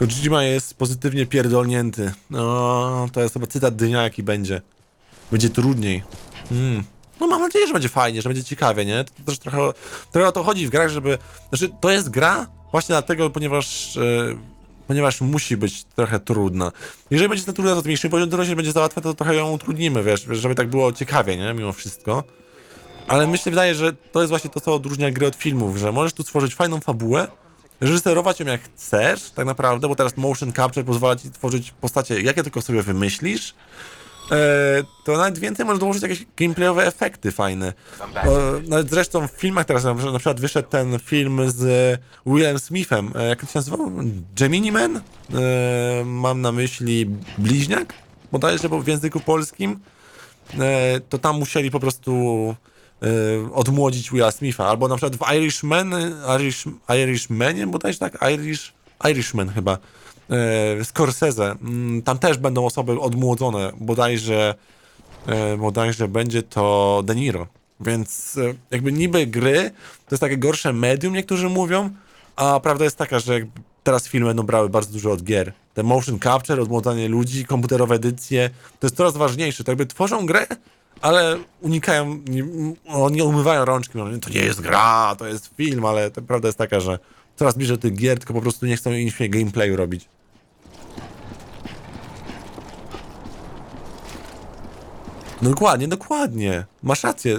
Kojima jest pozytywnie pierdolnięty. No, to jest chyba cytat dnia, jaki będzie. Będzie trudniej. Mm. No mam nadzieję, że będzie fajnie, że będzie ciekawie, nie? To też trochę, trochę o to chodzi w grach, żeby... Znaczy, to jest gra właśnie dlatego, ponieważ... E, ponieważ musi być trochę trudna. Jeżeli będzie to trudna, to zmniejszymy poziom trudności, będzie za łatwe, to trochę ją utrudnimy, wiesz, żeby tak było ciekawie, nie? Mimo wszystko. Ale myślę, wydaje, że to jest właśnie to, co odróżnia gry od filmów, że możesz tu stworzyć fajną fabułę, reżyserować ją jak chcesz, tak naprawdę, bo teraz motion capture pozwala ci tworzyć postacie, jakie tylko sobie wymyślisz, e, to nawet więcej możesz dołożyć jakieś gameplayowe efekty fajne. Nawet zresztą w filmach teraz, na przykład- wyszedł ten film z Willem Smithem, e, jak to się nazywał? Gemini Man? E, mam na myśli Bliźniak? Bodajże, bo w języku polskim to tam musieli po prostu odmłodzić Willa Smitha, albo na przykład w Irishman, Irish, Irishmanie, bodajże tak, Irish, Irishman chyba, e, Scorsese, mm, tam też będą osoby odmłodzone, bodajże, e, bodajże będzie to De Niro, więc e, jakby niby gry to jest takie gorsze medium, niektórzy mówią, a prawda jest taka, że teraz filmy będą brały bardzo dużo od gier. Te motion capture, odmłodzanie ludzi, komputerowe edycje, to jest coraz ważniejsze. To jakby tworzą grę, ale unikają, nie, nie umywają rączki. Mówią, to nie jest gra, to jest film, ale prawda jest taka, że coraz bliżej tych gier, tylko po prostu nie chcą im się gameplayu robić. No dokładnie, dokładnie. Masz rację.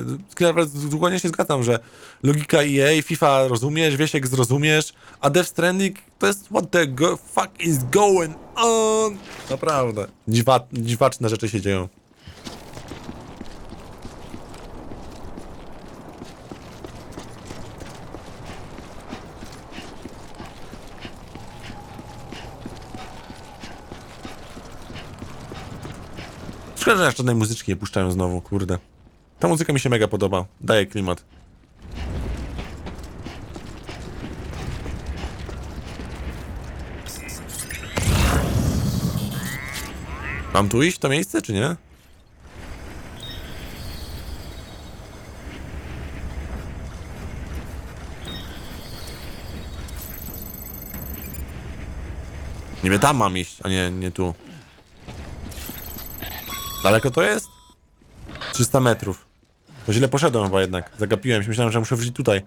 Dokładnie się zgadzam, że logika EA, FIFA rozumiesz, Wiesiek zrozumiesz, a Death Stranding to jest what the fuck is going on? Naprawdę. Dziwa dziwaczne rzeczy się dzieją. Szkoda, że aż żadnej muzyczki nie puszczają znowu, kurde. Ta muzyka mi się mega podoba. Daje klimat. Mam tu iść to miejsce, czy nie? Niby tam mam iść, a nie, nie tu. Daleko to jest? 300 metrów. To źle poszedłem chyba jednak. Zagapiłem się, myślałem, że muszę wrócić tutaj.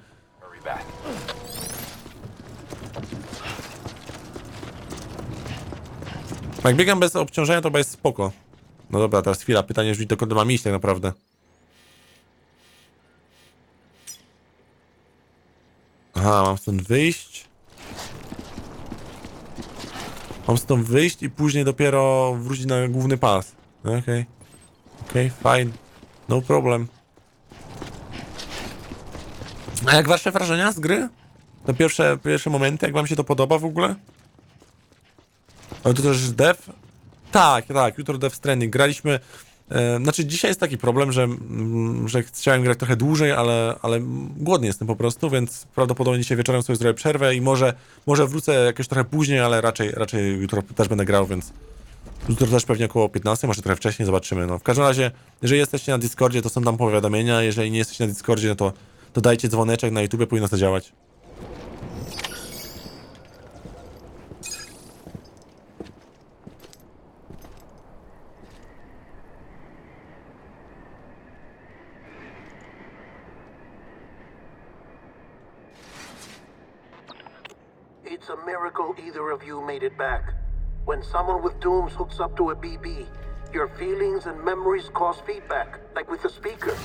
Jak biegam bez obciążenia, to chyba jest spoko. No dobra, teraz chwila. Pytanie brzmi, dokąd mam iść tak naprawdę. Aha, mam stąd wyjść. Mam stąd wyjść i później dopiero wrócić na główny pas. Okej. Okay. Okej, okay, fine. No problem. A jak wasze wrażenia z gry? To pierwsze, pierwsze momenty, jak wam się to podoba w ogóle? Ale to też dev? Tak, tak, jutro dev stranding. Graliśmy... E, znaczy dzisiaj jest taki problem, że, mm, że chciałem grać trochę dłużej, ale, ale głodny jestem po prostu, więc prawdopodobnie dzisiaj wieczorem sobie zrobię przerwę i może, może wrócę jakoś trochę później, ale raczej, raczej jutro też będę grał, więc jutro też pewnie około 15, może trochę wcześniej, zobaczymy. No, w każdym razie, jeżeli jesteście na Discordzie, to są tam powiadomienia, jeżeli nie jesteście na Discordzie, no to, to dajcie dzwoneczek na YouTube, powinno to działać. It's a miracle either of you made it back. When someone with dooms hooks up to a BB, your feelings and memories cause feedback, like with the speaker.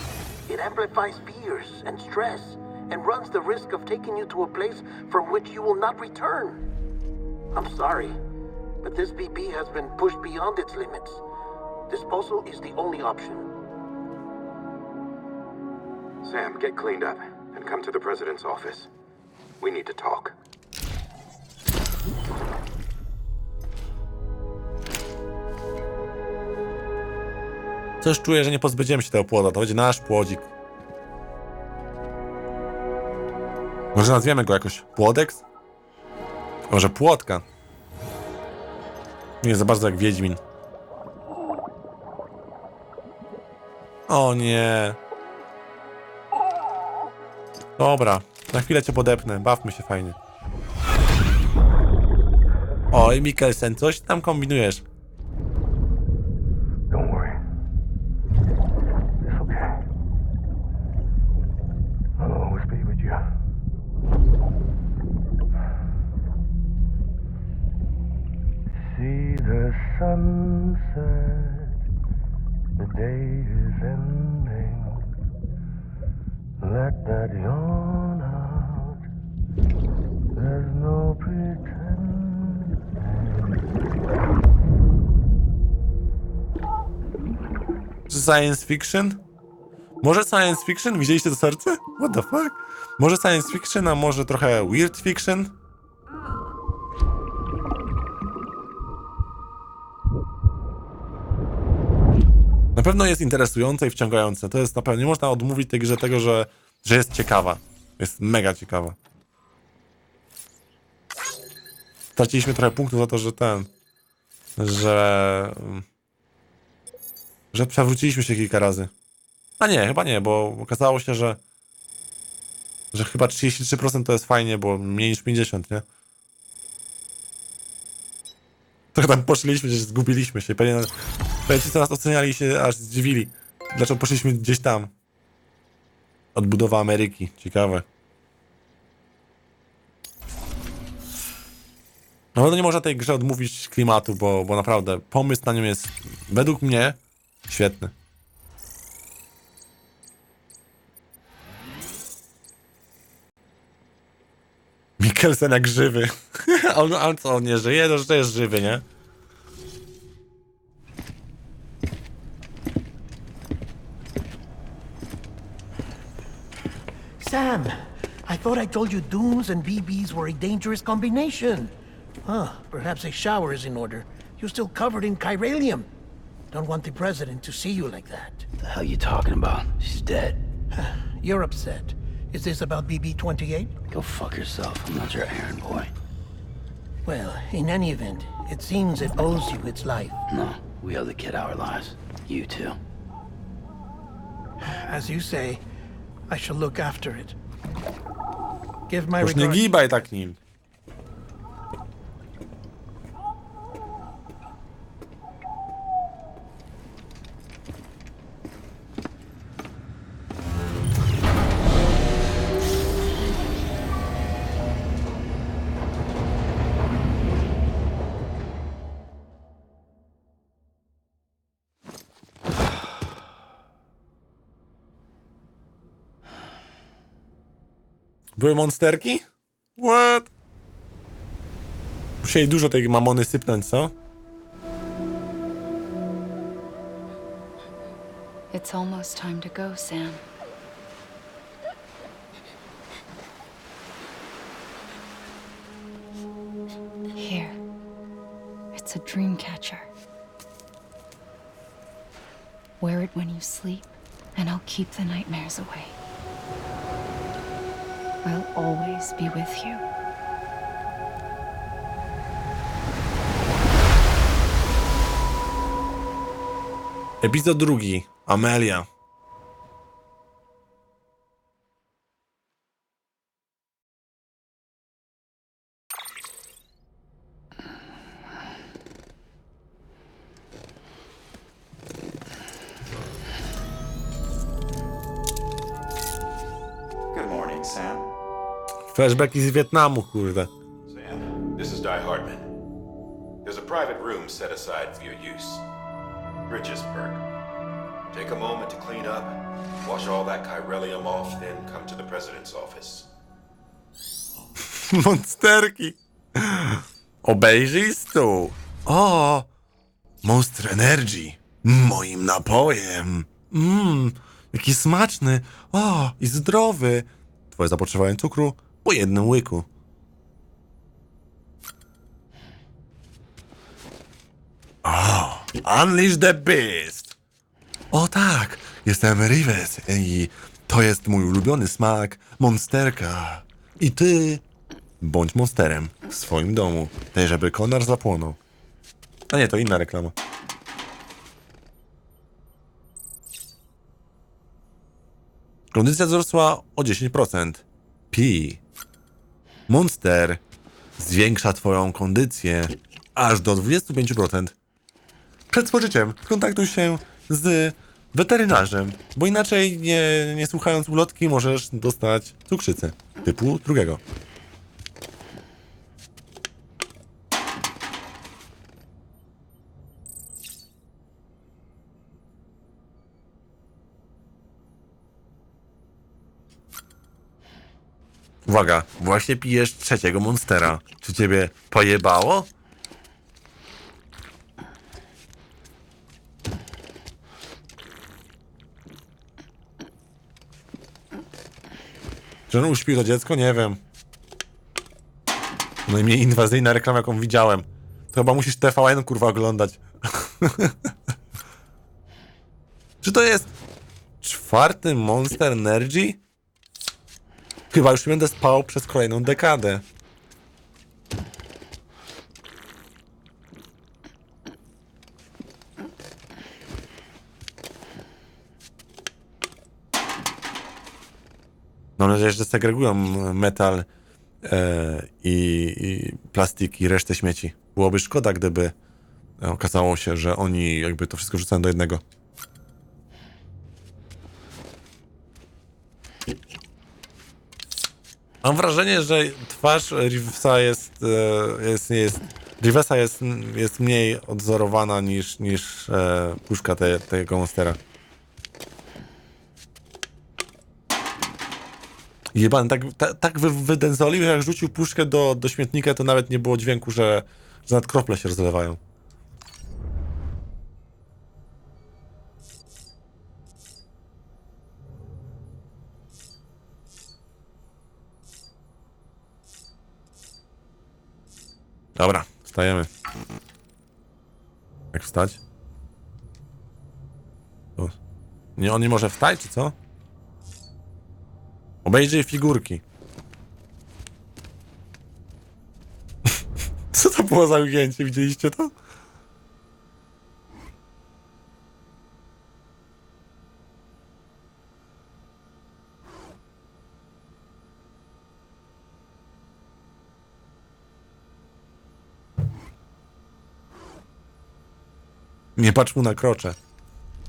It amplifies fears and stress and runs the risk of taking you to a place from which you will not return. I'm sorry, but this BB has been pushed beyond its limits. Disposal is the only option. Sam, get cleaned up and come to the president's office. We need to talk. Coś czuję, że nie pozbędziemy się tego płoda, to będzie nasz płodzik. Może nazwiemy go jakoś Płodeks? Może Płotka? Nie za bardzo jak Wiedźmin. O nie. Dobra, na chwilę cię podepnę, bawmy się fajnie. Oj, Mikkelsen, coś tam kombinujesz. Science fiction? Może science fiction? Widzieliście to serce? What the fuck? Może science fiction, a może trochę weird fiction? Na pewno jest interesujące i wciągające. To jest na pewno, nie można odmówić tej grze tego, że, że jest ciekawa. Jest mega ciekawa. Straciliśmy trochę punktów za to, że ten, że... że przewróciliśmy się kilka razy. A nie, chyba nie, bo okazało się, że że chyba 33% to jest fajnie, bo mniej niż 50, nie? Trochę tam poszliśmy, że zgubiliśmy się. Pewnie, pewnie ci, co nas oceniali się aż zdziwili. Dlaczego poszliśmy gdzieś tam? Odbudowa Ameryki. Ciekawe. Na pewno nie można tej grze odmówić klimatu, bo, bo naprawdę pomysł na nią jest według mnie świetny. Mikkelsen jak żywy. On, on co, on nie żyje? No, że to jest żywy, nie? Sam, I thought I told you Dooms and BBs were a dangerous combination. Huh, perhaps a shower is in order. You're still covered in chiralium. Don't want the president to see you like that. The hell you talking about? She's dead. You're upset. Is this about BB-28? Go fuck yourself. I'm not your errand boy. Well, in any event, it seems it owes you its life. No, we owe the kid our lives. You too. As you say, I shall look after it. Give my Już nie regards. gibaj tak nim. Były monsterki? What? Musieli dużo tej mamony sypnąć, co? It's almost time to go, Sam. Here. It's a dream catcher. Wear it when you sleep, and I'll keep the nightmares away. I'll always be with you. Epizod drugi. Amelia. Flashbacki z Wietnamu, kurde. Sam, this is Di Hardman. There's a private room set aside for your use. Take a moment to clean up, wash all that off, then come to the president's office. Monsterki. Obejrzyj stół. O! Monster Energy. Moim napojem. Mmm, jaki smaczny. O, i zdrowy. Twoje zapotrzebowanie cukru po jednym łyku. O, Unleash the Beast. O tak, jestem Rives i to jest mój ulubiony smak monsterka. I ty Bądź monsterem w swoim domu, tak żeby konar zapłonął. A nie, to inna reklama. Kondycja wzrosła o 10%. Pi. Monster zwiększa twoją kondycję aż do 25%. Przed spożyciem skontaktuj się z weterynarzem, bo inaczej nie, nie słuchając ulotki możesz dostać cukrzycę typu drugiego. Uwaga, właśnie pijesz trzeciego monstera. Czy ciebie pojebało? Czy on uśpił to dziecko? Nie wiem. Najmniej inwazyjna reklama, jaką widziałem. To chyba musisz TVN kurwa oglądać. Czy to jest czwarty Monster Energy? Chyba już będę spał przez kolejną dekadę. Mam nadzieję, że segregują metal e, i, i plastik i resztę śmieci. Byłoby szkoda, gdyby okazało się, że oni jakby to wszystko wrzucają do jednego. Mam wrażenie, że twarz Reevesa jest, e, jest, jest Reevesa jest, jest mniej odzorowana niż, niż e, puszka te, tego monstera. Jebany, tak, tak, tak wy, wydęzolił, że jak rzucił puszkę do, do śmietnika, to nawet nie było dźwięku, że, że nad krople się rozlewają. Dobra, wstajemy. Jak wstać? O. Nie, on nie może wstać, czy co? Obejrzyj figurki. Co to było za ujęcie? Widzieliście to? Nie patrz mu na krocze.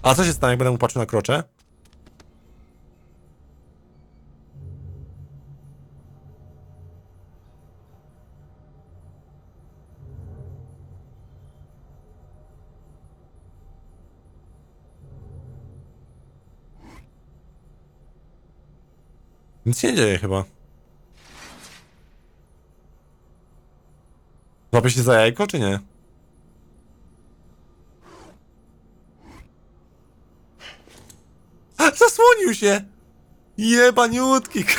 A co się stanie, jak będę mu patrzył na krocze? Nic się nie dzieje chyba. Złapie się za jajko, czy nie? Zasłonił się! Jebaniutki!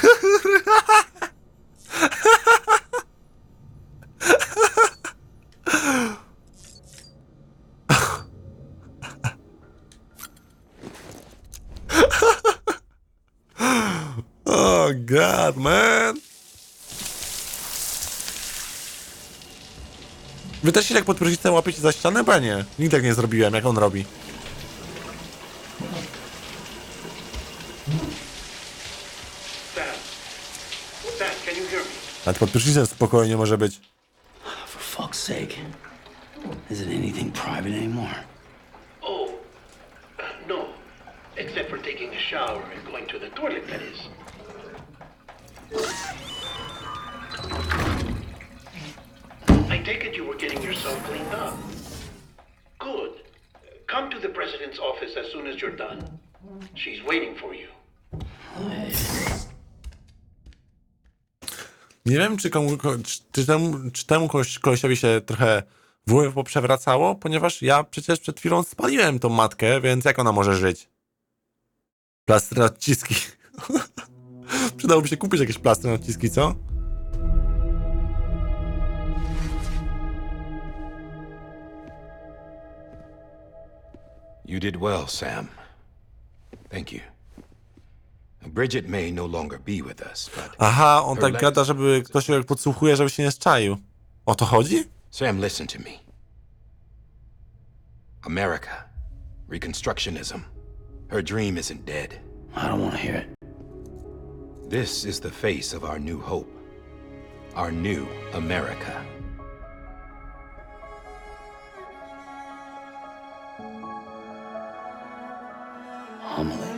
Oh god, man! Wy też się jak pod łapiecie za ścianę? Bo ja nie. Nigdy tak nie zrobiłem, jak on robi. Pod prysznicem spokojnie może być. For fuck's sake. Is it anything private anymore? Oh, uh, no. Except for taking a shower and going to the toilet, that is. I take it you were getting yourself cleaned up. Good. Come to the president's office as soon as you're done. She's waiting for you. Nie wiem, czy, komu, ko- czy, temu, czy temu kolesiowi się trochę w poprzewracało, ponieważ ja przecież przed chwilą spaliłem tą matkę, więc jak ona może żyć? Plastry na odciski. Przydałoby się kupić jakieś plastry na odciski, co? You did well, Sam. Thank you. Bridget may no longer be with us, but Aha, on tak gada, żeby ktoś jak podsłuchuje, żeby się nie zczaił. O to chodzi? Sam, listen to me. America, Reconstructionism. Her dream isn't dead. I don't want to hear it. This is the face of our new hope. our new America. Homily.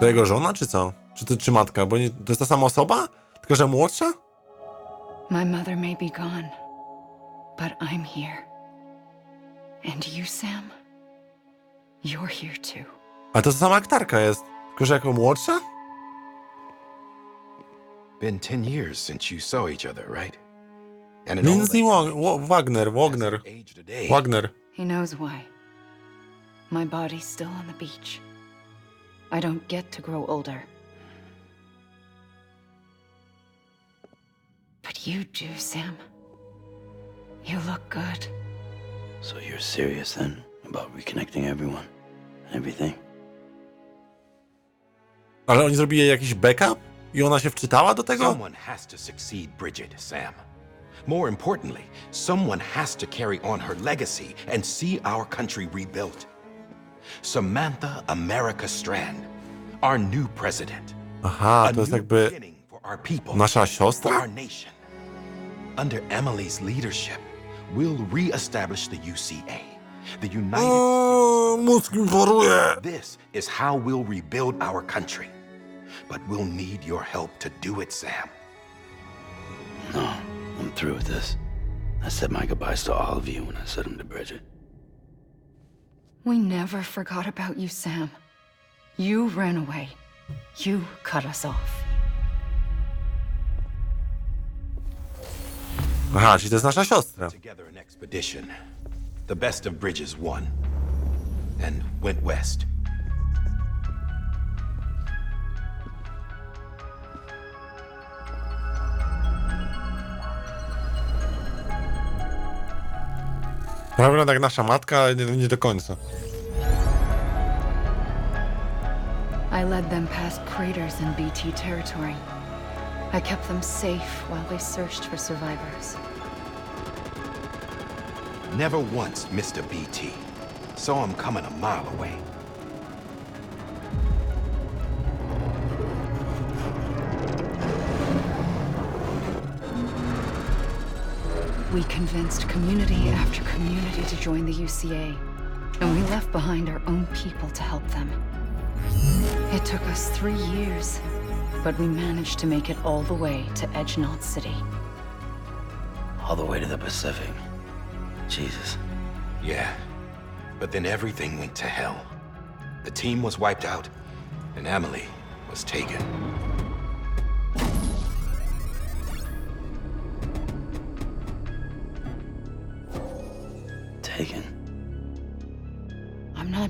To jego żona, czy co? Czy to czy matka? Bo nie, to jest ta sama osoba? Tylko, że młodsza? My mother may be gone, but I'm here. And you, Sam? You're here too. A to ta sama aktorka jest. Tylko, że jako młodsza? Been 10 years since you saw each other, right? And in all Lindsay that Wa- Wa- Wagner, Wagner. Wagner. He knows why. My body's still on the beach. I don't get to grow older. But you do, Sam. You look good. So you're serious then about reconnecting everyone and everything? Ale oni zrobili jakiś backup? I ona się wczytała do tego? Someone has to succeed Bridget, Sam. More importantly, someone has to carry on her legacy and see our country rebuilt. Samantha America Strand, our new president. Aha, A to jest new jakby for our people, nasza for our siostra? nation. Under Emily's leadership, we'll re-establish the UCA, the United O, mózg mi paruje! This is how we'll rebuild our country. But we'll need your help to do it, Sam. No, I'm through with this. I said my goodbyes to all of you when I said them to Bridget. We never forgot about you, Sam. You ran away. You cut us off. Aha, czyli to jest nasza siostra. Together an expedition. The best of Bridges won. And went west. Prawie wygląda jak nasza matka, ale nie, nie do końca. I led them past craters in BT territory. I kept them safe while they searched for survivors. Never once missed a BT. Saw him coming a mile away. We convinced community after community to join the UCA, and we left behind our own people to help them. It took us three years, but we managed to make it all the way to Edge Edgenaught City. All the way to the Pacific. Jesus. Yeah. But then everything went to hell. The team was wiped out, and Emily was taken. Taken.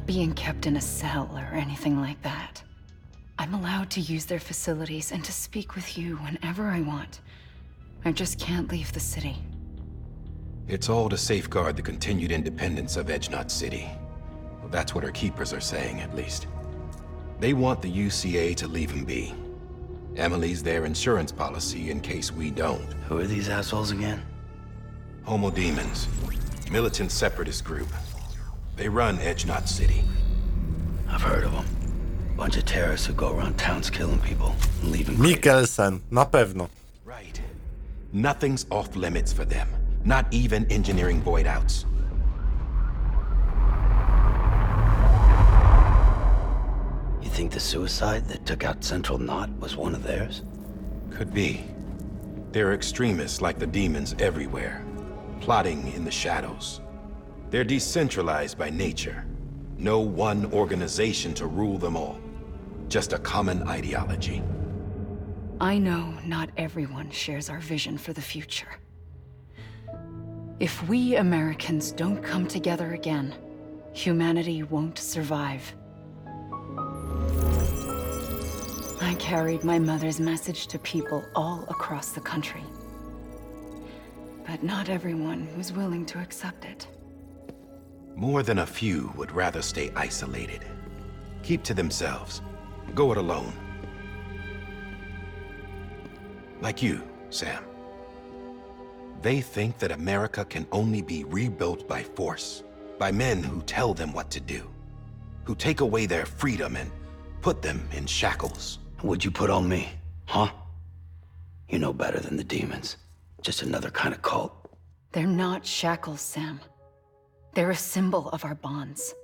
Being kept in a cell or anything like that. I'm allowed to use their facilities and to speak with you whenever I want. I just can't leave the city. It's all to safeguard the continued independence of Edgenaught City. Well, that's what our keepers are saying, at least. They want the UCA to leave him be. Emily's their insurance policy in case we don't. Who are these assholes again? Homo Demons, militant separatist group. They run Edgenaught City. I've heard of them. Bunch of terrorists who go around towns killing people and leaving. Mikkelsen, na pewno. Right. Nothing's off limits for them. Not even engineering void outs. You think the suicide that took out Central Knot was one of theirs? Could be. There are extremists like the demons everywhere, plotting in the shadows. They're decentralized by nature. No one organization to rule them all. Just a common ideology. I know not everyone shares our vision for the future. If we Americans don't come together again, humanity won't survive. I carried my mother's message to people all across the country. But not everyone was willing to accept it. More than a few would rather stay isolated. Keep to themselves. Go it alone. Like you, Sam. They think that America can only be rebuilt by force, by men who tell them what to do, who take away their freedom and put them in shackles. What'd you put on me? Huh? You know better than the demons. Just another kind of cult. They're not shackles, Sam. They're a symbol of our bonds.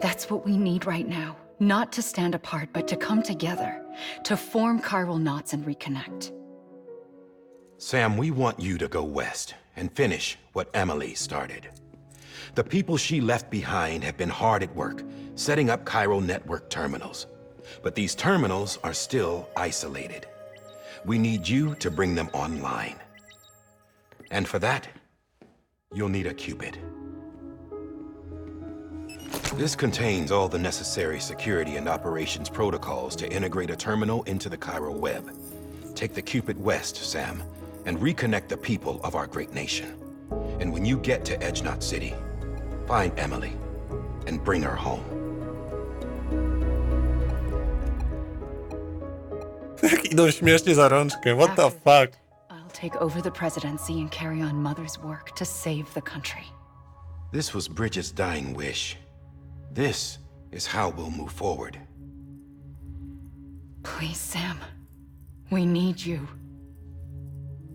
That's what we need right now. Not to stand apart, but to come together. To form chiral knots and reconnect. Sam, we want you to go west and finish what Emily started. The people she left behind have been hard at work, setting up Cairo network terminals. But these terminals are still isolated. We need you to bring them online. And for that, you'll need a Cupid. This contains all the necessary security and operations protocols to integrate a terminal into the Cairo web. Take the Cupid west, Sam, and reconnect the people of our great nation. And when you get to Edge Knot City, find Emily and bring her home. Jak idą śmiesznie za rączkę, what the fuck? I'll take over the presidency and carry on Mother's work to save the country. This was Bridget's dying wish. This is how we'll move forward. Please, Sam. We need you.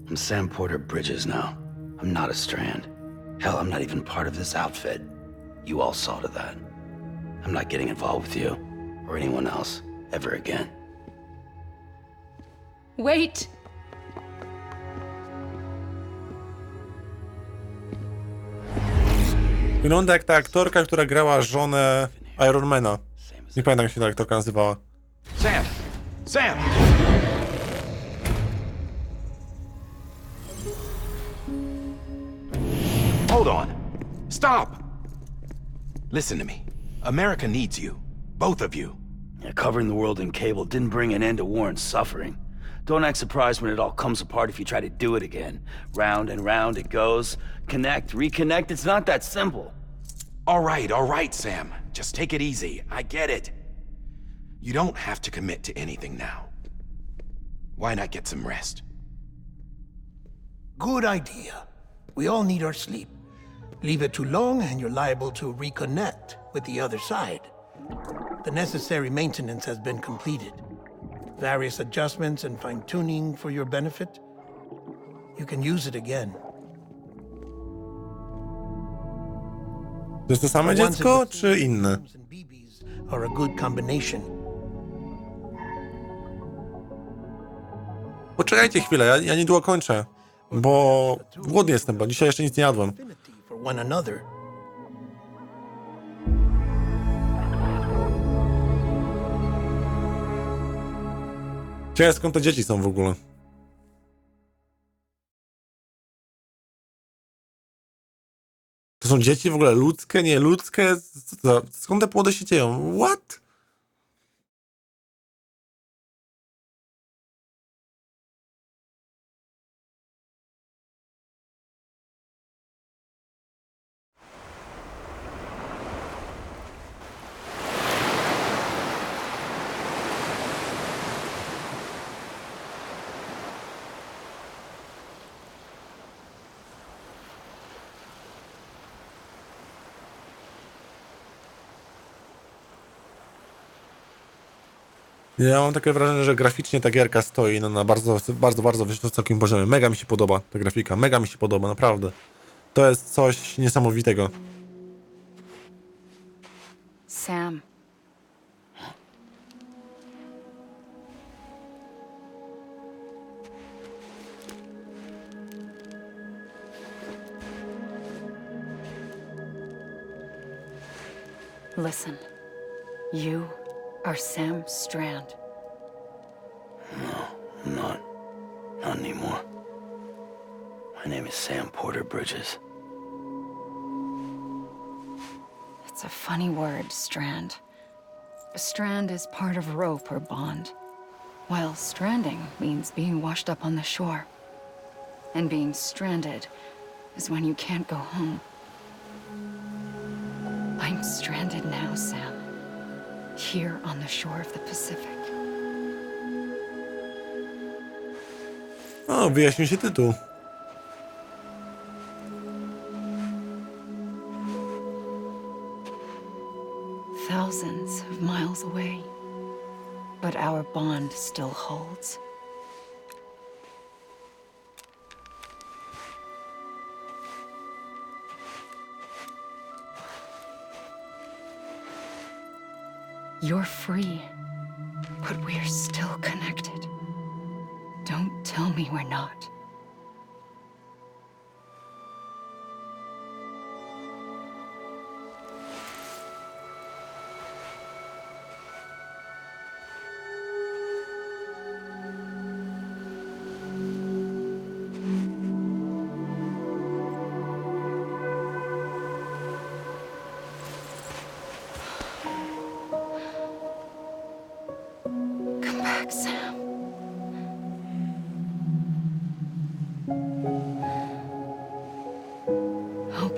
I'm Sam Porter Bridges now. I'm not a Strand. Hell, I'm not even part of this outfit. You all saw to that. I'm not getting involved with you or anyone else ever again. Wait! Wygląda jak ta aktorka, która grała żonę Ironmana. Nie pamiętam jak się ta aktorka nazywała. Sam! Sam! Hold on. Stop! Listen to me. America needs you. Both of you. Yeah, covering the world in cable didn't bring an end to war and suffering. Don't act surprised when it all comes apart if you try to do it again. Round and round it goes. Connect, reconnect, it's not that simple. All right, all right, Sam. Just take it easy. I get it. You don't have to commit to anything now. Why not get some rest? Good idea. We all need our sleep. Leave it too long and you're liable to reconnect with the other side. The necessary maintenance has been completed. Various adjustments and fine tuning for your benefit. You can use it again. To jest to same dziecko, czy inne? Are a good combination. Poczekajcie chwilę, ja, ja niedługo kończę. Bo głodny jestem, bo dzisiaj jeszcze nic nie jadłem. Ciekawe skąd te dzieci są w ogóle. To są dzieci w ogóle ludzkie, nie ludzkie? Co to, skąd te płody się dzieją? What? Ja mam takie wrażenie, że graficznie ta gierka stoi no, na bardzo, bardzo, bardzo wysokim poziomie. Mega mi się podoba ta grafika, mega mi się podoba, naprawdę. To jest coś niesamowitego. Sam. Listen. You are Sam Strand. I'm not. Not anymore. My name is Sam Porter Bridges. It's a funny word, strand. A strand is part of rope or bond, while stranding means being washed up on the shore. And being stranded is when you can't go home. I'm stranded now, Sam. Here on the shore of the Pacific. O, wyjaśnił się tytuł. Thousands of miles away. but our bond still holds. You're free, but we're still connected. Don't tell me we're not.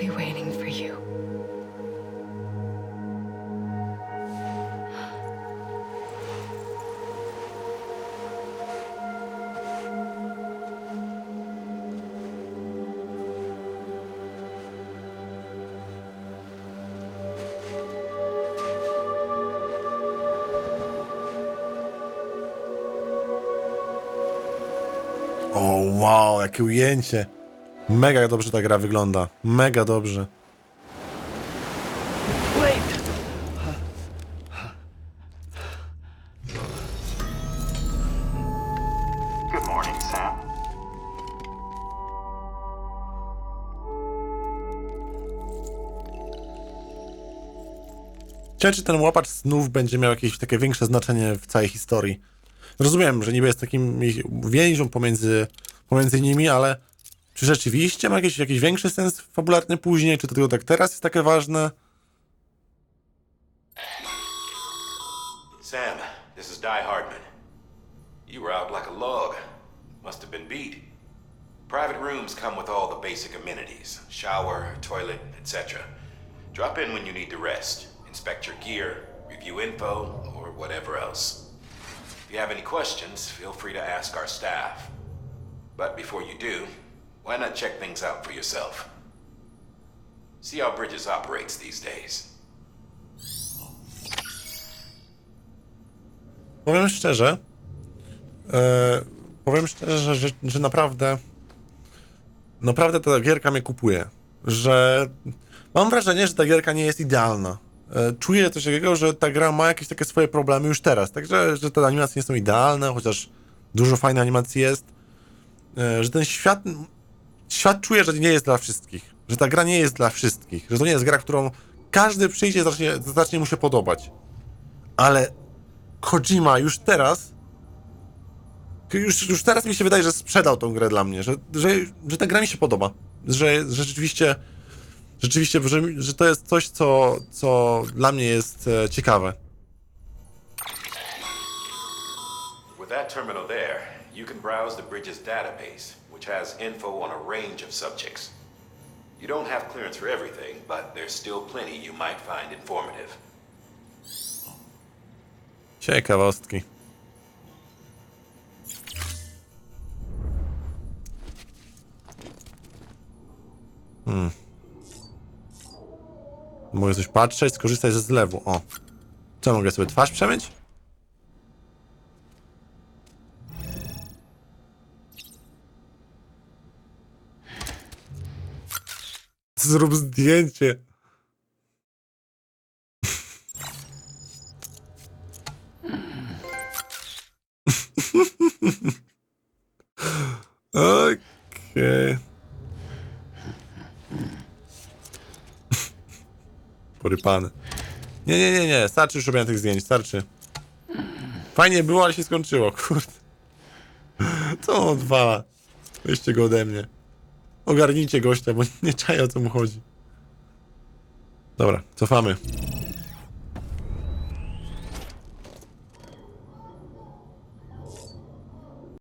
Be waiting for you. O, wow, jakie ujęcie. Mega dobrze ta gra wygląda. Mega dobrze. Ciekawe, czy ten łapacz snów będzie miał jakieś takie większe znaczenie w całej historii. Rozumiem, że niby jest takim więzią pomiędzy, pomiędzy nimi, ale czy rzeczywiście ma jakiś, jakiś większy sens fabularny później? Czy to tylko tak teraz jest takie ważne? Sam, this is Die Hardman. You were out like a log. Must have been beat. Private rooms come with all the basic amenities shower, toilet, etc. Drop in when you need to rest, inspect your gear, review info, or whatever else. If you have any questions, feel free to ask our staff. But before you do, why not check things out for yourself? See how Bridges operates these days. Powiem szczerze, e, powiem szczerze, że, że naprawdę, naprawdę ta gierka mnie kupuje. Że mam wrażenie, że ta gierka nie jest idealna. E, czuję coś takiego, że ta gra ma jakieś takie swoje problemy już teraz. Także, że te animacje nie są idealne, chociaż dużo fajnej animacji jest. E, że ten świat, świat czuję, że nie jest dla wszystkich. Że ta gra nie jest dla wszystkich. Że to nie jest gra, którą każdy przyjdzie, zacznie, zacznie mu się podobać. Ale Kojima już teraz. Już, już teraz mi się wydaje, że sprzedał tą grę dla mnie, że, że, że ta gra mi się podoba. Że, że rzeczywiście, rzeczywiście, że, że to jest coś, co, co dla mnie jest e, ciekawe. With that terminal there, you can browse the Bridges database, which has info on a range of subjects. You don't have clearance for everything, but there's still plenty you might find informative. Ciekawostki. Hmm. Mogę coś patrzeć, skorzystać ze zlewu. O. Co, mogę sobie twarz przemyć? Zrób zdjęcie. Okej. Porypane. Nie, nie, nie, nie. Starczy już robienia tych zdjęć, starczy. Fajnie było, ale się skończyło, kurde. Co on odwala? Weźcie go ode mnie. Ogarnijcie gościa, bo nie czaję o co mu chodzi. Dobra, cofamy.